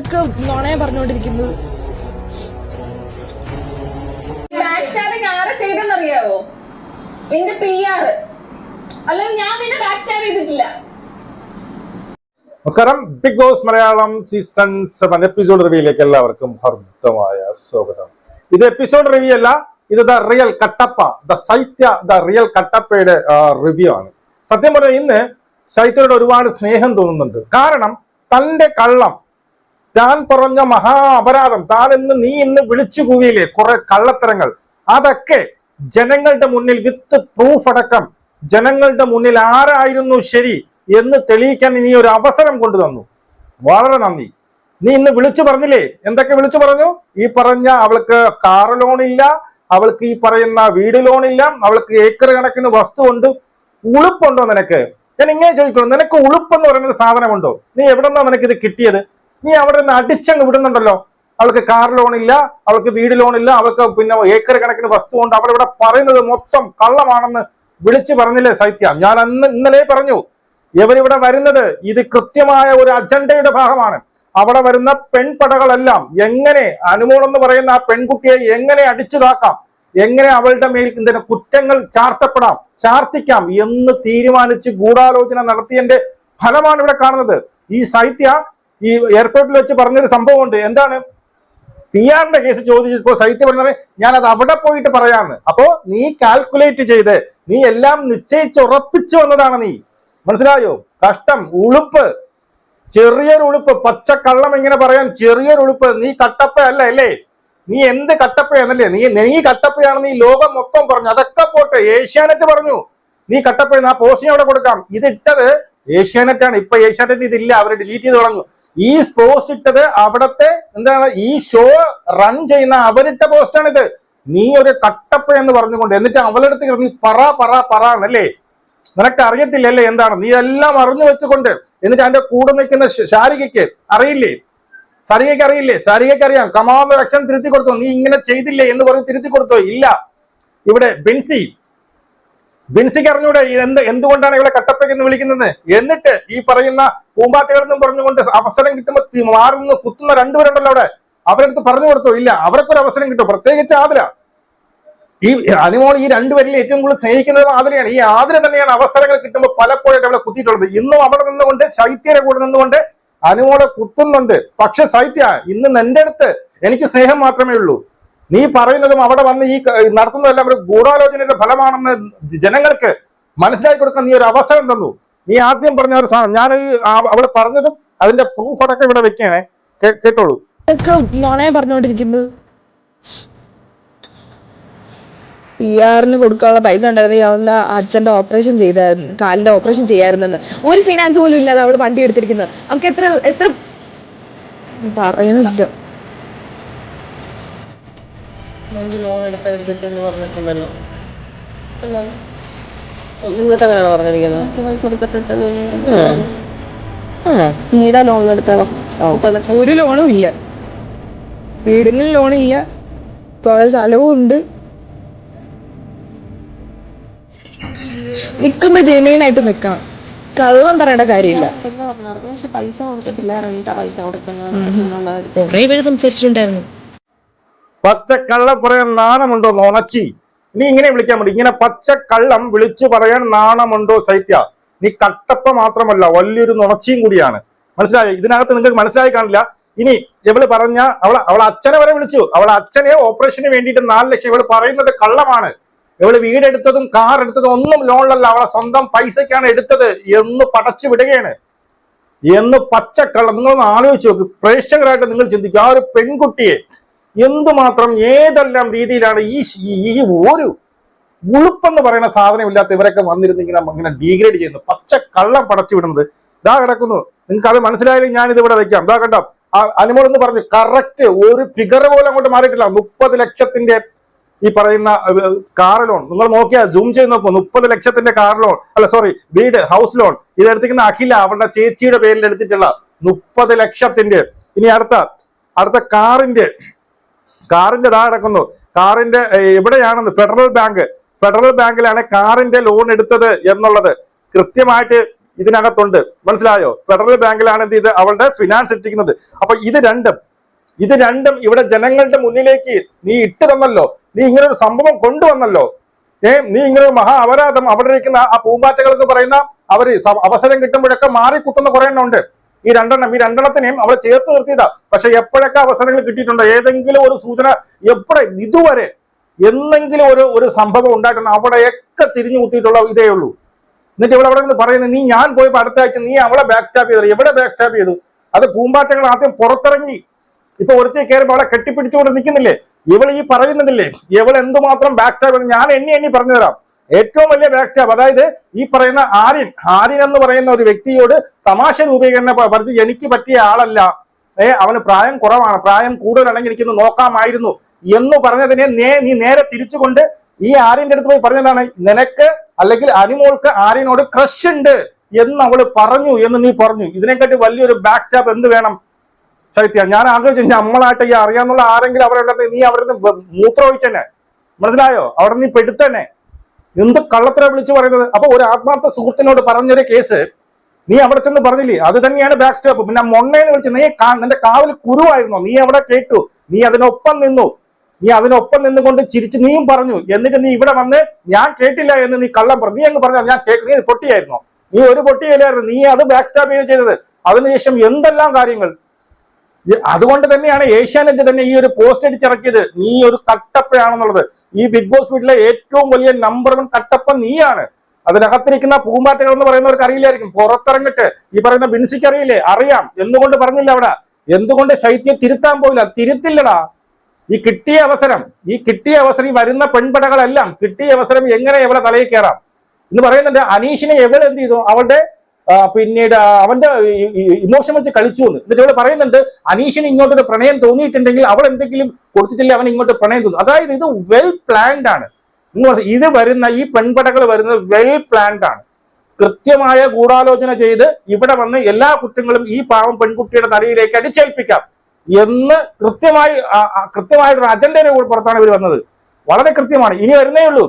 ഒക്കെ നോണയെ പറഞ്ഞുകൊണ്ടിരിക്കുന്നത് back stabbing ആരെ ചെയ്തെന്നറിയാവോ നിന്റെ പി ആർ അല്ലെങ്കിൽ ഞാൻ നിന്നെ ബാക്ക് സ്റ്റാബ് ചെയ്തിട്ടില്ല. നമസ്കാരം. Big Boss Malayalam season seven episode റിവ്യൂയിലേക്ക് എല്ലാവർക്കും ഹർദ്ദമായ സ്വാഗതം. ഇത് എപ്പിസോഡ് റിവ്യൂ അല്ല ഇത് ദ റിയൽ കട്ടപ്പ ദ സൈത്യ ദ റിയൽ കട്ടപ്പയുടെ റിവ്യൂ ആണ്. സത്യം പറഞ്ഞാൽ ഇന്ന് സൈത്യയുടെ ഒരുപാട് സ്നേഹം തോന്നുന്നുണ്ട്. കാരണം തന്റെ കള്ളം താൻ പറഞ്ഞ മഹാ അപരാധം താൻ ഇന്ന് നീ ഇന്ന് വിളിച്ചു കൂവിയില്ലേ? കുറെ കള്ളത്തരങ്ങൾ. അതൊക്കെ ജനങ്ങളുടെ മുന്നിൽ വിത്ത് പ്രൂഫ് അടക്കം. ജനങ്ങളുടെ മുന്നിൽ ആരായിരുന്നു ശരി എന്ന് തെളിയിക്കാൻ നീ ഒരു അവസരം കൊണ്ടുതന്നു. വളരെ നന്ദി. നീ ഇന്ന് വിളിച്ചു പറഞ്ഞില്ലേ? എന്തൊക്കെ വിളിച്ചു പറഞ്ഞു? ഈ പറഞ്ഞ അവൾക്ക് കാർ ലോൺ ഇല്ല അവൾക്ക് ഈ പറയുന്ന വീട് ലോൺ ഇല്ല അവൾക്ക് ഏക്കർ കണക്കിന് വസ്തു ഉണ്ട്. ഉളുപ്പുണ്ടോ നിനക്ക്? ഞാൻ ഇങ്ങനെ ചോദിക്കണം നിനക്ക് ഉളുപ്പെന്ന് പറയുന്ന സാധനമുണ്ടോ? നീ എവിടെ നിന്നാ നിനക്ക് ഇത് കിട്ടിയത്? നീ അവിടെ നിന്ന് അടിച്ചങ്ങ് വിടുന്നുണ്ടല്ലോ. അവൾക്ക് കാർ ലോൺ ഇല്ല അവൾക്ക് വീട് ലോൺ ഇല്ല അവൾക്ക് പിന്നെ ഏക്കർ കണക്കിന് വസ്തു ഉണ്ട്. അവരിവിടെ പറയുന്നത് മൊത്തം കള്ളമാണെന്ന് വിളിച്ചു പറഞ്ഞില്ലേ സൈത്യ? ഞാൻ അന്ന് ഇന്നലെ പറഞ്ഞു ഇവരിവിടെ വരുന്നത് ഇത് കൃത്യമായ ഒരു അജണ്ടയുടെ ഭാഗമാണ്. അവിടെ വരുന്ന പെൺപടകളെല്ലാം എങ്ങനെ അനുമോൾ എന്ന് പറയുന്ന ആ പെൺകുട്ടിയെ എങ്ങനെ അടിച്ചുതാക്കാം? എങ്ങനെ അവളുടെ മേൽ ഇതിന് കുറ്റങ്ങൾ ചാർത്തപ്പെടാം ചാർത്തിക്കാം എന്ന് തീരുമാനിച്ച് ഗൂഢാലോചന നടത്തിയതിന്റെ ഫലമാണ് ഇവിടെ കാണുന്നത്. ഈ സാഹിത്യ ഈ എയർപോർട്ടിൽ വെച്ച് പറഞ്ഞൊരു സംഭവമുണ്ട്. എന്താണ്? പി ആറിന്റെ കേസ് ചോദിച്ചപ്പോ സൈത്യ പറഞ്ഞത് ഞാൻ അത് അവിടെ പോയിട്ട് പറയാന്ന്. അപ്പോ നീ കാൽക്കുലേറ്റ് ചെയ്ത് നീ എല്ലാം നിശ്ചയിച്ച് ഉറപ്പിച്ചു വന്നതാണ് നീ. മനസ്സിലായോ? കഷ്ടം ഉളുപ്പ്. ചെറിയൊരു ഉളുപ്പ് പച്ച കള്ളം എങ്ങനെ പറയാൻ ചെറിയൊരു ഉളുപ്പ്. നീ കട്ടപ്പ അല്ല? അല്ലേ നീ എന്ത് കട്ടപ്പയാണല്ലേ നീ നീ കട്ടപ്പയാണെന്ന് ഈ ലോകം മൊത്തം പറഞ്ഞു. അതൊക്കെ പോട്ടെ ഏഷ്യാനെറ്റ് പറഞ്ഞു. നീ കട്ടപ്പയെന്ന് ആ പോസ്റ്റിന് അവിടെ കൊടുക്കാം. ഇതിട്ടത് ഏഷ്യാനെറ്റ് ആണ് ഇപ്പൊ ഏഷ്യാനെറ്റ് ഇതില്ല. അവർ ഡിലീറ്റ് ചെയ്ത് കളഞ്ഞു. ഈ പോസ്റ്റ് ഇട്ടത് അവിടത്തെ എന്താണ് ഈ ഷോ റൺ ചെയ്യുന്ന അവരിട്ട പോസ്റ്റാണ് ഇത് നീ ഒരു കട്ടപ്പ എന്ന് പറഞ്ഞുകൊണ്ട് എന്നിട്ട് അവളെടുത്ത് നീ പറ പറ പറ എന്നല്ലേ? നിനക്ക് അറിയത്തില്ലല്ലേ എന്താണ്? നീ എല്ലാം അറിഞ്ഞു വെച്ചുകൊണ്ട് എന്നിട്ട് അതിന്റെ കൂടെ നിൽക്കുന്ന ശാരികയ്ക്ക് അറിയില്ലേ? സരികയ്ക്ക് അറിയില്ലേ? സരികയ്ക്ക് അറിയാം. കമാവ് അക്ഷരം തിരുത്തി കൊടുത്തോ. നീ ഇങ്ങനെ ചെയ്തില്ലേ എന്ന് പറഞ്ഞ് തിരുത്തി കൊടുത്തോ? ഇല്ല. ഇവിടെ ബിൻസി ബിൻസിക്ക് അറിഞ്ഞൂടെ എന്ത് എന്തുകൊണ്ടാണ് ഇവളെ കട്ടപ്പയ്ക്ക് എന്ന് വിളിക്കുന്നത്? എന്നിട്ട് ഈ പറയുന്ന പൂമ്പാറ്റകളെന്നും പറഞ്ഞുകൊണ്ട് അവസരം കിട്ടുമ്പോൾ മാറുന്ന കുത്തുന്ന രണ്ടുപേരുണ്ടല്ലോ അവിടെ. അവരെടുത്ത് പറഞ്ഞു കൊടുത്തോ? ഇല്ല അവർക്കൊരു അവസരം കിട്ടും. പ്രത്യേകിച്ച് ആതിര. ഈ അനുമോൾ ഈ രണ്ടുപേരിൽ ഏറ്റവും കൂടുതൽ സ്നേഹിക്കുന്നത് ആതിരയാണ്. ഈ ആതിര തന്നെയാണ് അവസരങ്ങൾ കിട്ടുമ്പോൾ പലപ്പോഴായിട്ട് അവളെ കുത്തിയിട്ടുള്ളത്. ഇന്നും അവിടെ നിന്നുകൊണ്ട് ശൈത്യരെ കൂടെ നിന്നുകൊണ്ട് അനുമോളെ കുത്തുന്നുണ്ട്. പക്ഷെ ശൈത്യ ഇന്ന് എന്റെ അടുത്ത് എനിക്ക് സ്നേഹം മാത്രമേ ഉള്ളൂ. നീ പറയുന്നതും അവിടെ വന്ന് ഈ നടത്തുന്നതെല്ലാം ഒരു ഗൂഢാലോചനയുടെ ഫലമാണെന്ന് ജനങ്ങൾക്ക് മനസ്സിലാക്കി കൊടുക്കാൻ നീ ഒരു അവസരം തന്നു. നീ ആദ്യം പറഞ്ഞ ഒരു സാധനം. ഞാൻ അവിടെ പറഞ്ഞതും അതിന്റെ പ്രൂഫ് അടക്കം ഇവിടെ വെക്കണേ കേട്ടോളൂ. പറഞ്ഞോണ്ടിരിക്കുന്നത് പി ആറിന് കൊടുക്കാനുള്ള പൈസ ഉണ്ടായിരുന്നു അവളുടെ അച്ഛന്റെ ഓപ്പറേഷൻ ചെയ്തായിരുന്നു. കാലിന്റെ ഓപ്പറേഷൻ ചെയ്യായിരുന്നെന്ന്. ഒരു ഫിനാൻസ് പോലും ഇല്ലാതെ അവൾ വണ്ടി എടുത്തിരിക്കുന്നത്. നമുക്ക് എത്ര എത്ര പറയുന്നില്ല ലോൺ എടുത്ത എടുത്തിട്ടെന്ന് പറഞ്ഞിട്ടുണ്ടല്ലോ ഇന്നത്തെ അങ്ങനെയാണ് പറഞ്ഞിരിക്കുന്നത്? വീടാ ലോൺ എടുത്തതോ ഒരു ലോണും ഇല്ല. വീടിന് ലോണില്ല കുറെ സ്ഥലവും ഉണ്ട്. നിക്കുമ്പോ ജെന്യൂനായിട്ട് നിക്കണം കള്ളം പറയേണ്ട കാര്യമില്ല. പൈസ കൊടുത്തിട്ടില്ല. റെന്റ് പൈസ കൊടുക്കുന്നത്. കൊറേ പേര് സംസാരിച്ചിട്ടുണ്ടായിരുന്നു. പച്ചക്കള്ളം പറയാൻ നാണമുണ്ടോ നോണച്ചി നീ ഇങ്ങനെ വിളിക്കാൻ മതി ഇങ്ങനെ പച്ചക്കള്ളം വിളിച്ചു പറയാൻ നാണമുണ്ടോ സൈത്യ നീ കട്ടപ്പ മാത്രമല്ല വലിയൊരു നുണച്ചിയും കൂടിയാണ്. മനസ്സിലായോ? ഇതിനകത്ത് നിങ്ങൾക്ക് മനസ്സിലായി കാണില്ല. ഇനി ഇവൾ പറഞ്ഞ അവളെ അവളെ അച്ഛനെ വരെ വിളിച്ചു. അവളെ അച്ഛനെ ഓപ്പറേഷന് വേണ്ടിയിട്ട് നാല് ലക്ഷം. ഇവൾ പറയുന്നത് കള്ളമാണ്. ഇവൾ വീടെടുത്തതും കാർ എടുത്തതും ഒന്നും ലോണിലല്ല. അവളെ സ്വന്തം പൈസക്കാണ് എടുത്തത് എന്ന് പടച്ചു വിടുകയാണ്. എന്ന് പച്ചക്കള്ളം. നിങ്ങളൊന്ന് ആലോചിച്ച് നോക്ക്. പ്രേക്ഷകരായിട്ട് നിങ്ങൾ ചിന്തിക്കുക. ആ ഒരു പെൺകുട്ടിയെ എന്തുമാത്രം ഏതെല്ലാം രീതിയിലാണ് ഈ ഈ ഒരു ഉളുപ്പെന്ന് പറയുന്ന സാധനം ഇല്ലാത്ത ഇവരൊക്കെ വന്നിരുന്ന് ഇങ്ങനെ ഇങ്ങനെ ഡീഗ്രേഡ് ചെയ്യുന്നു. പച്ച കള്ളം പടച്ചു വിടുന്നത്. ഇതാ കിടക്കുന്നു. നിങ്ങൾക്ക് അത് മനസ്സിലായാലും ഞാൻ ഇത് ഇവിടെ വെക്കാം. ഇതാ കണ്ടോ? അനുമോൾ എന്ന് പറഞ്ഞു കറക്റ്റ് ഒരു ഫിഗർ പോലും അങ്ങോട്ട് മാറിയിട്ടില്ല. മുപ്പത് ലക്ഷത്തിന്റെ ഈ പറയുന്ന കാർ ലോൺ നിങ്ങൾ നോക്കിയാൽ ജൂം ചെയ്ത് നോക്കൂ. മുപ്പത് ലക്ഷത്തിന്റെ കാർ ലോൺ അല്ല സോറി വീട് ഹൗസ് ലോൺ ഇത് എടുത്തിരിക്കുന്ന അഖില അവളുടെ ചേച്ചിയുടെ പേരിൽ എടുത്തിട്ടുള്ള മുപ്പത് ലക്ഷത്തിന്റെ. ഇനി അടുത്ത അടുത്ത കാറിന്റെ കാറിന്റെ ഇതാ കിടക്കുന്നു. കാറിന്റെ എവിടെയാണെന്ന് ഫെഡറൽ ബാങ്ക് ഫെഡറൽ ബാങ്കിലാണ് കാറിന്റെ ലോൺ എടുത്തത് എന്നുള്ളത് കൃത്യമായിട്ട് ഇതിനകത്തുണ്ട്. മനസ്സിലായോ? ഫെഡറൽ ബാങ്കിലാണ് എന്ത് ചെയ്ത് അവളുടെ ഫിനാൻസ് ഇട്ടിരിക്കുന്നത്. അപ്പൊ ഇത് രണ്ടും ഇത് രണ്ടും ഇവിടെ ജനങ്ങളുടെ മുന്നിലേക്ക് നീ ഇട്ട് തന്നല്ലോ നീ ഇങ്ങനെ ഒരു സംഭവം കൊണ്ടുവന്നല്ലോ. ഏ നീ ഇങ്ങനെ ഒരു മഹാ അപരാധം അവിടെ ഇരിക്കുന്ന ആ പൂമ്പാറ്റകൾ എന്ന് പറയുന്ന അവർ അവസരം കിട്ടുമ്പോഴൊക്കെ മാറി കുത്തുന്ന കുറെ എണ്ണം ഉണ്ട് ഈ രണ്ടെണ്ണം ഈ രണ്ടെണ്ണത്തിനെയും അവളെ ചേർത്ത് നിർത്തിയതാ. പക്ഷെ എപ്പോഴൊക്കെ അവസരങ്ങൾ കിട്ടിയിട്ടുണ്ടോ? ഏതെങ്കിലും ഒരു സൂചന എപ്പോഴെ ഇതുവരെ എന്തെങ്കിലും ഒരു ഒരു സംഭവം ഉണ്ടായിട്ടുണ്ടോ അവിടെയൊക്കെ തിരിഞ്ഞു കുത്തിയിട്ടുള്ള ഇതേ ഉള്ളൂ. എന്നിട്ട് ഇവിടെ അവിടെ നിന്ന് പറയുന്നത് നീ ഞാൻ പോയപ്പോൾ അടുത്ത ആഴ്ച നീ അവളെ ബാക്ക് സ്റ്റാപ്പ് ചെയ്തു എവിടെ ബാക്ക് സ്റ്റാപ്പ് ചെയ്തു? അത് പൂമ്പാറ്റകൾ ആദ്യം പുറത്തിറങ്ങി. ഇപ്പൊ ഒരുത്തി കയറുമ്പോൾ അവളെ കെട്ടിപ്പിടിച്ചുകൊണ്ട് നിൽക്കുന്നില്ലേ? ഇവൾ ഈ പറയുന്നതില്ലേ? ഇവൾ എന്തുമാത്രം ബാക്ക് സ്റ്റാപ്പ് ഞാൻ എണ്ണി എണ്ണി പറഞ്ഞു തരാം. ഏറ്റവും വലിയ ബാക്ക് സ്റ്റാബ് അതായത് ഈ പറയുന്ന ആര്യൻ ആര്യൻ എന്ന് പറയുന്ന ഒരു വ്യക്തിയോട് തമാശ രൂപീകരണ പറഞ്ഞ് എനിക്ക് പറ്റിയ ആളല്ല. ഏ അവന് പ്രായം കുറവാണ്. പ്രായം കൂടുതലാണെങ്കിൽ എനിക്കൊന്ന് നോക്കാമായിരുന്നു എന്ന് പറഞ്ഞതിനെ നേ നീ നേരെ തിരിച്ചുകൊണ്ട് ഈ ആര്യന്റെ അടുത്ത് പോയി പറഞ്ഞതാണ് നിനക്ക് അല്ലെങ്കിൽ അനിമോൾക്ക് ആര്യനോട് ക്രഷ് ഉണ്ട് എന്ന് അവൾ പറഞ്ഞു എന്ന് നീ പറഞ്ഞു. ഇതിനെക്കാട്ടി വലിയൊരു ബാക്ക് സ്റ്റാബ് എന്ത് വേണം? ശൈത്യ ഞാൻ ആഗ്രഹിച്ചു നമ്മളായിട്ട് ഈ അറിയാന്നുള്ള ആരെങ്കിലും അവരുടെ നീ അവരുടെ മൂത്രമൊഴിച്ചെന്നെ. മനസ്സിലായോ? അവിടെ നീ പെടുത്തന്നെ. എന്ത് കള്ളത്തര വിളിച്ചു പറയുന്നത്? അപ്പൊ ഒരു ആത്മാർത്ഥ സുഹൃത്തിനോട് പറഞ്ഞൊരു കേസ് നീ അവിടെ ചെന്ന് പറഞ്ഞില്ലേ? അത് തന്നെയാണ് ബാക്ക് സ്റ്റോപ്പ് പിന്നെ മൊണ്ണേന്ന് വിളിച്ച് നീ നിന്റെ കാവിൽ കുരുവായിരുന്നു. നീ അവിടെ കേട്ടു. നീ അതിനൊപ്പം നിന്നു. നീ അതിനൊപ്പം നിന്നുകൊണ്ട് ചിരിച്ച് നീയും പറഞ്ഞു. എന്നിട്ട് നീ ഇവിടെ വന്ന് ഞാൻ കേട്ടില്ല എന്ന് നീ കള്ളം പറഞ്ഞു. നീ അങ്ങ് പറഞ്ഞാൽ ഞാൻ കേട്ടു. നീ പൊട്ടിയായിരുന്നോ? നീ ഒരു പൊട്ടിയല്ലായിരുന്നു. നീ അത് ബാക്ക് സ്റ്റാപ്പ് ചെയ്ത് ചെയ്തത്. അതിനുശേഷം എന്തെല്ലാം കാര്യങ്ങൾ? അതുകൊണ്ട് തന്നെയാണ് ഏഷ്യാനെറ്റ് തന്നെ ഈ ഒരു പോസ്റ്റ് അടിച്ചിറക്കിയത്. നീ ഒരു കട്ടപ്പയാണെന്നുള്ളത്. ഈ ബിഗ് ബോസ് വീട്ടിലെ ഏറ്റവും വലിയ നമ്പർ വൺ കട്ടപ്പ നീയാണ്. അതിനകത്തിരിക്കുന്ന പൂമ്പാറ്റകൾ എന്ന് പറയുന്നവർക്ക് അറിയില്ലായിരിക്കും. പുറത്തിറങ്ങിട്ട് ഈ പറയുന്ന ബിൻസിക്ക് അറിയില്ലേ? അറിയാം. എന്തുകൊണ്ട് പറഞ്ഞില്ല അവിടെ? എന്തുകൊണ്ട് ശൈത്യം തിരുത്താൻ പോയില്ല? തിരുത്തില്ലടാ. ഈ കിട്ടിയ അവസരം ഈ കിട്ടിയ അവസരം ഈ വരുന്ന പെൺപടകളെല്ലാം കിട്ടിയ അവസരം എങ്ങനെ എവിടെ തലയിൽ കയറാം? എന്ന് പറയുന്നുണ്ട് അനീഷിനെ എവിടെ എന്ത് ചെയ്തു? അവളുടെ പിന്നീട് അവന്റെ ഇമോഷൻ വെച്ച് കളിച്ചു എന്ന്. എന്നിട്ട് ഇവിടെ പറയുന്നുണ്ട് അനീഷിന് ഇങ്ങോട്ടൊരു പ്രണയം തോന്നിയിട്ടുണ്ടെങ്കിൽ അവൾ എന്തെങ്കിലും കൊടുത്തിട്ടില്ല അവൻ ഇങ്ങോട്ട് പ്രണയം തോന്നും. അതായത് ഇത് വെൽ പ്ലാൻഡ് ആണ്. ഇത് വരുന്ന ഈ പെൺപടകൾ വരുന്നത് വെൽ പ്ലാൻഡ് ആണ്. കൃത്യമായ ഗൂഢാലോചന ചെയ്ത് ഇവിടെ വന്ന് എല്ലാ കുറ്റങ്ങളും ഈ പാവം പെൺകുട്ടിയുടെ തലയിലേക്ക് അടിച്ചേൽപ്പിക്കാം എന്ന് കൃത്യമായി കൃത്യമായിട്ടൊരു അജണ്ടയുടെ പുറത്താണ് ഇവർ വന്നത്. വളരെ കൃത്യമാണ്. ഇനി വരുന്നേ ഉള്ളൂ.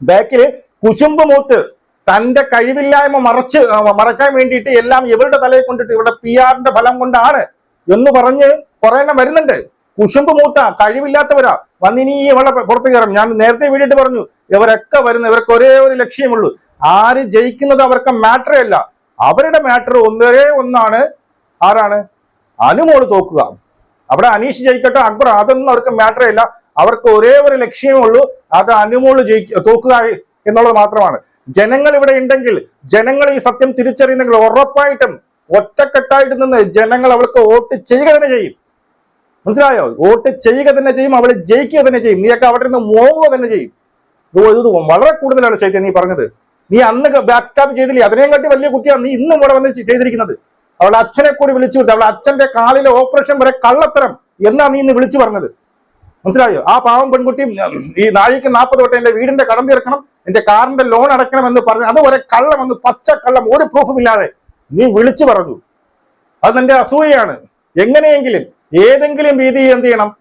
ബാക്കിൽ കുശുമ്പ് മൂത്ത്. തന്റെ കഴിവില്ലായ്മ മറച്ച് മറക്കാൻ വേണ്ടിയിട്ട് എല്ലാം ഇവരുടെ തലയിൽ കൊണ്ടിട്ട് ഇവിടെ പി ആറിന്റെ ഫലം കൊണ്ടാണ് എന്ന് പറഞ്ഞ് കുറെ എണ്ണം വരുന്നുണ്ട്. കുശുമ്പ് മൂത്ത കഴിവില്ലാത്തവരാ. വന്നിനി ഇവളെ പുറത്ത് കയറും. ഞാൻ നേരത്തെ വീടിട്ട് പറഞ്ഞു ഇവരൊക്കെ വരുന്ന ഇവർക്ക് ഒരേ ഒരു ലക്ഷ്യമുള്ളൂ ആര് ജയിക്കുന്നത് അവർക്ക് മാറ്ററേ അല്ല. അവരുടെ മാറ്റർ ഒന്നേ ഒന്നാണ്. ആരാണ്? അനുമോൾ തോക്കുക. അവിടെ അനീഷ് ജയിക്കട്ടെ അക്ബർ അതൊന്നും അവർക്ക് മാറ്ററേ അല്ല. അവർക്ക് ഒരേ ഒരു ലക്ഷ്യമേ ഉള്ളൂ അത് അനുമോൾ ജയിക്കുക തോക്കുക എന്നുള്ളത് മാത്രമാണ്. ജനങ്ങൾ ഇവിടെ ഉണ്ടെങ്കിൽ ജനങ്ങൾ ഈ സത്യം തിരിച്ചറിയുന്നെങ്കിൽ ഉറപ്പായിട്ടും ഒറ്റക്കെട്ടായിട്ട് നിന്ന് ജനങ്ങൾ അവൾക്ക് വോട്ട് ചെയ്യുക തന്നെ ചെയ്യും. മനസ്സിലായോ? വോട്ട് ചെയ്യുക തന്നെ ചെയ്യും അവൾ ജയിക്കുക തന്നെ ചെയ്യും. നീയൊക്കെ അവിടെ നിന്ന് മോങ്ങുക തന്നെ ചെയ്യും. ഇത് വളരെ കൂടുതലാണ് ശൈത്യം നീ പറഞ്ഞത്. നീ അന്ന് ബാക്ക് സ്റ്റാപ്പ് ചെയ്തില്ലേ? അതിനെയും കാട്ടി വലിയ കുട്ടിയാണ് നീ ഇന്നും ഇവിടെ വന്ന് ചെയ്തിരിക്കുന്നത്. അവളുടെ അച്ഛനെ കൂടി വിളിച്ചു വിട്ടു അവളുടെ അച്ഛന്റെ കാലിലെ ഓപ്പറേഷൻ വരെ കള്ളത്തരം എന്നാ നീ ഇന്ന് വിളിച്ചു പറഞ്ഞത്. മനസ്സിലായോ? ആ പാവം പെൺകുട്ടി ഈ നാഴിക്ക് നാൽപ്പത് വട്ടം എന്റെ വീടിന്റെ കടം തീർക്കണം. എന്റെ കാറിന്റെ ലോൺ അടയ്ക്കണമെന്ന് പറഞ്ഞു അതുവരെ കള്ളം എന്ന് പച്ച കള്ളം ഒരു പ്രൂഫും ഇല്ലാതെ നീ വിളിച്ചു പറഞ്ഞു. അത് നിന്റെ അസൂയയാണ്. എങ്ങനെയെങ്കിലും ഏതെങ്കിലും രീതിയിൽ എന്ത് ചെയ്യണം?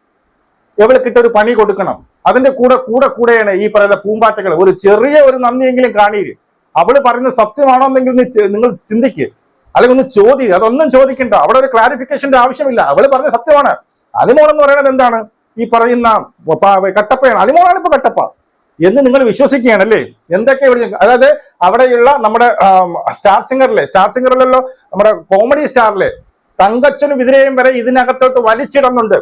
ഇവൾക്കിട്ട് ഒരു പണി കൊടുക്കണം. അതിന്റെ കൂടെ കൂടെ കൂടെയാണ് ഈ പറയുന്ന പൂമ്പാറ്റകൾ. ഒരു ചെറിയ ഒരു നന്ദിയെങ്കിലും കാണിയില്ല അവൾ പറയുന്നത് സത്യമാണോ എന്നെങ്കിൽ നിങ്ങൾ ചിന്തിക്ക്. അല്ലെങ്കിൽ ഒന്ന് ചോദിക്കുക അതൊന്നും ചോദിക്കണ്ട. അവിടെ ഒരു ക്ലാരിഫിക്കേഷന്റെ ആവശ്യമില്ല. അവൾ പറഞ്ഞ സത്യമാണ്. അലിമോൾ എന്ന് പറയുന്നത് എന്താണ്? ഈ പറയുന്ന കട്ടപ്പയാണ്. അലിമോളാണ് ഇപ്പൊ കട്ടപ്പ. എന്ന് നിങ്ങൾ വിശ്വസിക്കുകയാണല്ലേ? എന്തൊക്കെ ഇവിടെ അതായത് അവിടെയുള്ള നമ്മുടെ സ്റ്റാർ സിംഗറിലെ സ്റ്റാർ സിംഗറിലല്ലോ നമ്മുടെ കോമഡി സ്റ്റാറിലെ തങ്കച്ചനും വിതിരയും വരെ ഇതിനകത്തോട്ട് വലിച്ചിടുന്നുണ്ട്.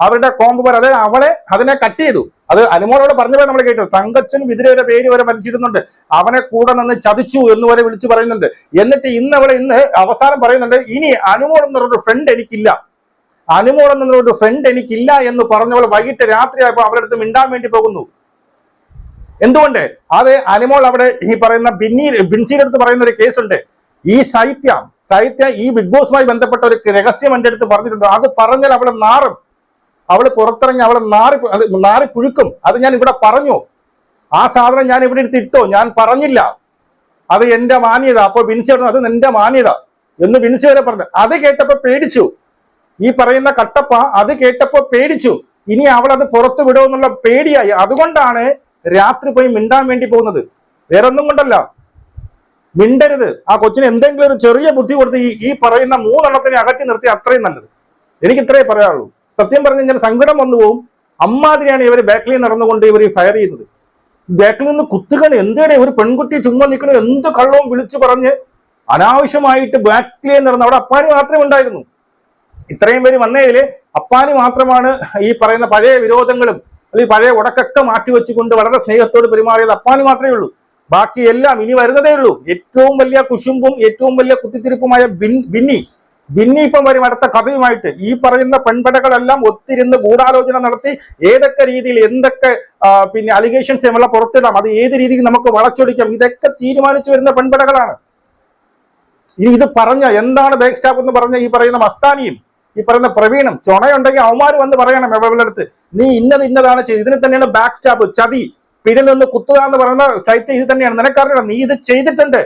അവരുടെ കോമ്പ് വരെ അതായത് അവളെ അതിനെ കട്ട് ചെയ്തു. അത് അനുമോളോട് പറഞ്ഞപ്പോൾ നമ്മൾ കേട്ടു. തങ്കച്ചനും വിതിരയുടെ പേര് വരെ വലിച്ചിടുന്നുണ്ട്. അവനെ കൂടെ നിന്ന് ചതിച്ചു എന്ന് വരെ വിളിച്ചു പറയുന്നുണ്ട്. എന്നിട്ട് ഇന്ന് അവളെ ഇന്ന് അവസാനം പറയുന്നുണ്ട് ഇനി അനുമോൾ എന്നൊരു ഫ്രണ്ട് എനിക്കില്ല. അനുമോൾ എന്നൊരു ഫ്രണ്ട് എനിക്കില്ല എന്ന് പറഞ്ഞവൾ വൈകിട്ട് രാത്രിയായപ്പോൾ അവരുടെ അടുത്ത് മിണ്ടാൻ വേണ്ടി പോകുന്നു. എന്തുകൊണ്ട്? അത് അനിമോൾ അവിടെ ഈ പറയുന്ന ബിന്നി ബിൻസിയുടെ അടുത്ത് പറയുന്ന ഒരു കേസുണ്ട്. ഈ സാഹിത്യ സാഹിത്യ ഈ ബിഗ് ബോസുമായി ബന്ധപ്പെട്ട ഒരു രഹസ്യം എന്റെ അടുത്ത് പറഞ്ഞിട്ടുണ്ട്. അത് പറഞ്ഞാൽ അവളെ നാറും. അവൾ പുറത്തിറങ്ങി അവളെ നാറി നാറി പുഴുക്കും. അത് ഞാൻ ഇവിടെ പറഞ്ഞു. ആ സാധനം ഞാൻ ഇവിടെ എടുത്ത് ഇട്ടോ? ഞാൻ പറഞ്ഞില്ല. അത് എന്റെ മാന്യത. അപ്പൊ ബിൻസി പറഞ്ഞു അത് എന്റെ മാന്യത. എന്ന് ബിൻസി വരെ പറഞ്ഞു. അത് കേട്ടപ്പോ പേടിച്ചു. ഈ പറയുന്ന കട്ടപ്പ അത് കേട്ടപ്പോ പേടിച്ചു. ഇനി അവൾ അത് പുറത്തു വിടുമെന്നുള്ള പേടിയായി. അതുകൊണ്ടാണ് രാത്രി പോയി മിണ്ടാൻ വേണ്ടി പോകുന്നത്. വേറെ ഒന്നും കൊണ്ടല്ല. മിണ്ടരുത്. ആ കൊച്ചിന് എന്തെങ്കിലും ഒരു ചെറിയ ബുദ്ധി കൊടുത്ത് ഈ ഈ പറയുന്ന മൂന്നെണ്ണത്തിനെ അകറ്റി നിർത്തി അത്രയും നല്ലത്. എനിക്ക് ഇത്രേ പറയാനുള്ളൂ. സത്യം പറഞ്ഞു കഴിഞ്ഞാൽ സങ്കടം വന്നു പോകും അമ്മാതിരിയാണ് ഇവർ ബാക്കിൽ നടന്നുകൊണ്ട് ഇവർ ഫയർ ചെയ്യുന്നത്. ബാക്കിൽ നിന്ന് കുത്തുകൾ എന്തേടെ ഒരു പെൺകുട്ടി ചുമ്മാ നിൽക്കണ? എന്ത് കള്ളവും വിളിച്ചു പറഞ്ഞ് അനാവശ്യമായിട്ട് ബാക്കിലേ നടന്ന് അവിടെ അപ്പാനി മാത്രമേ ഉണ്ടായിരുന്നു. ഇത്രയും പേര് വന്നതിൽ അപ്പാനി മാത്രമാണ് ഈ പറയുന്ന പഴയ വിരോധങ്ങളും അല്ലെങ്കിൽ പഴയ ഉടക്കൊക്കെ മാറ്റി വെച്ചുകൊണ്ട് വളരെ സ്നേഹത്തോട് പെരുമാറിയത് അപ്പാന് മാത്രമേ ഉള്ളൂ. ബാക്കി എല്ലാം ഇനി വരുന്നതേ ഉള്ളൂ. ഏറ്റവും വലിയ കുശുമ്പും ഏറ്റവും വലിയ കുത്തിത്തിരിപ്പുമായ ബിൻ- ബിന്നി. ബിന്നി ഇപ്പം വരും അടുത്ത കഥയുമായിട്ട്. ഈ പറയുന്ന പെൺപടകളെല്ലാം ഒത്തിരുന്ന് ഗൂഢാലോചന നടത്തി ഏതൊക്കെ രീതിയിൽ എന്തൊക്കെ പിന്നെ അലിഗേഷൻസ് നമ്മളെ പുറത്തിടാം അത് ഏത് രീതിയിൽ നമുക്ക് വളച്ചൊടിക്കാം ഇതൊക്കെ തീരുമാനിച്ചു വരുന്ന പെൺപടകളാണ്. ഇനി ഇത് പറഞ്ഞ എന്താണ് ബാക്ക് സ്റ്റാഫ് എന്ന് പറഞ്ഞ ഈ പറയുന്ന മസ്താനിയും ഈ പറയുന്ന പ്രവീണും ചുണയുണ്ടെങ്കിൽ അവന്മാർ വന്ന് പറയണം അവരുടെ നീ ഇന്നത് ഇന്നതാണ് ചെയ്ത് ഇതിന് തന്നെയാണ് ബാക്ക് സ്റ്റാബ് ചതി പിന്നിലൊന്ന് കുത്തുക എന്ന് പറയുന്ന ശൈത്യം ഇത് തന്നെയാണ്. നിനക്കറിയണം നീ ഇത് ചെയ്തിട്ടുണ്ട്.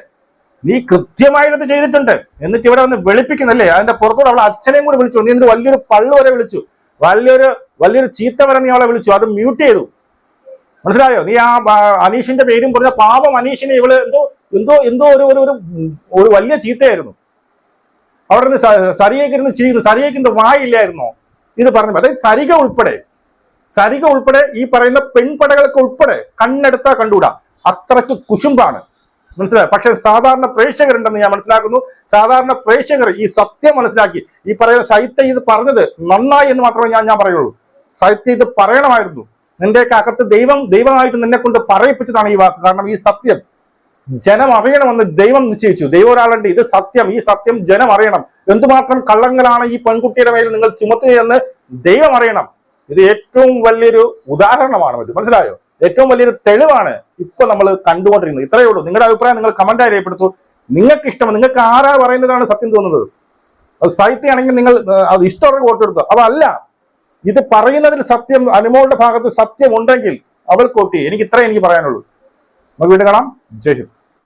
നീ കൃത്യമായിട്ട് ചെയ്തിട്ടുണ്ട്. എന്നിട്ട് ഇവിടെ വന്ന് വെളുപ്പിക്കുന്നല്ലേ അതിന്റെ പുറത്തോടെ അവളെ അച്ഛനെയും കൂടി വിളിച്ചു. നീ എന്നിട്ട് വലിയൊരു പള്ളു വരെ വിളിച്ചു? വലിയൊരു വലിയൊരു ചീത്ത വരെ നീ അവളെ വിളിച്ചു. അത് മ്യൂട്ട് ചെയ്തു. മനസ്സിലായോ? നീ ആ അനീഷിന്റെ പേരും പറഞ്ഞ പാപം അനീഷിനെ ഇവൾ എന്തോ എന്തോ എന്തോ ഒരു ഒരു വലിയ ചീത്തയായിരുന്നു. അവിടെ നിന്ന് സ- സരികയ്ക്ക് ഇരുന്ന് ചെയ്യുന്നു സരികയ്ക്ക് വായില്ലായിരുന്നോ ഇത് പറഞ്ഞു. അതായത് സരിക ഉൾപ്പെടെ സരിക ഉൾപ്പെടെ ഈ പറയുന്ന പെൺപടകളൊക്കെ ഉൾപ്പെടെ കണ്ണെടുത്താ കണ്ടുകൂടാ. അത്രയ്ക്ക് കുശുമ്പാണ്. മനസ്സിലായോ? പക്ഷെ സാധാരണ പ്രേക്ഷകരുണ്ടെന്ന് ഞാൻ മനസ്സിലാക്കുന്നു. സാധാരണ പ്രേക്ഷകർ ഈ സത്യം മനസ്സിലാക്കി. ഈ പറയുന്ന ശൈത്യ ഇത് പറഞ്ഞത് നന്നായി എന്ന് മാത്രമേ ഞാൻ ഞാൻ പറയുള്ളൂ. ശൈത്യ ഇത് പറയണമായിരുന്നു. നിന്റെയൊക്കെ അകത്ത് ദൈവം ദൈവമായിട്ട് നിന്നെ കൊണ്ട് പറയിപ്പിച്ചതാണ് ഈ വാക്ക്. കാരണം ഈ സത്യം ജനം അറിയണമെന്ന് ദൈവം നിശ്ചയിച്ചു. ദൈവം ഒരാളുണ്ട്. ഇത് സത്യം. ഈ സത്യം ജനം അറിയണം. എന്തുമാത്രം കള്ളങ്ങളാണ് ഈ പെൺകുട്ടിയുടെ മേൽ നിങ്ങൾ ചുമത്തുകയെന്ന് ദൈവം അറിയണം. ഇത് ഏറ്റവും വലിയൊരു ഉദാഹരണമാണ് ഇത്. മനസ്സിലായോ? ഏറ്റവും വലിയൊരു തെളിവാണ് ഇപ്പൊ നമ്മൾ കണ്ടുകൊണ്ടിരിക്കുന്നത്. ഇത്രയേ ഉള്ളൂ. നിങ്ങളുടെ അഭിപ്രായം നിങ്ങൾ കമന്റായി രേഖപ്പെടുത്തു. നിങ്ങൾക്ക് ഇഷ്ടം. നിങ്ങൾക്ക് ആരാ പറയുന്നതാണ് സത്യം തോന്നുന്നത്? അത് സാഹിത്യമാണെങ്കിൽ നിങ്ങൾ അത് ഇഷ്ടമുള്ള വോട്ട് എടുത്തോ അതല്ല. ഇത് പറയുന്നതിൽ സത്യം അനുമോളുടെ ഭാഗത്ത് സത്യം ഉണ്ടെങ്കിൽ അവൾക്ക് ഓട്ടി എനിക്ക് ഇത്രേ എനിക്ക് പറയാനുള്ളൂ. നമുക്ക് വീണ്ടും കാണാം. ജയ് ഹിന്ദ്.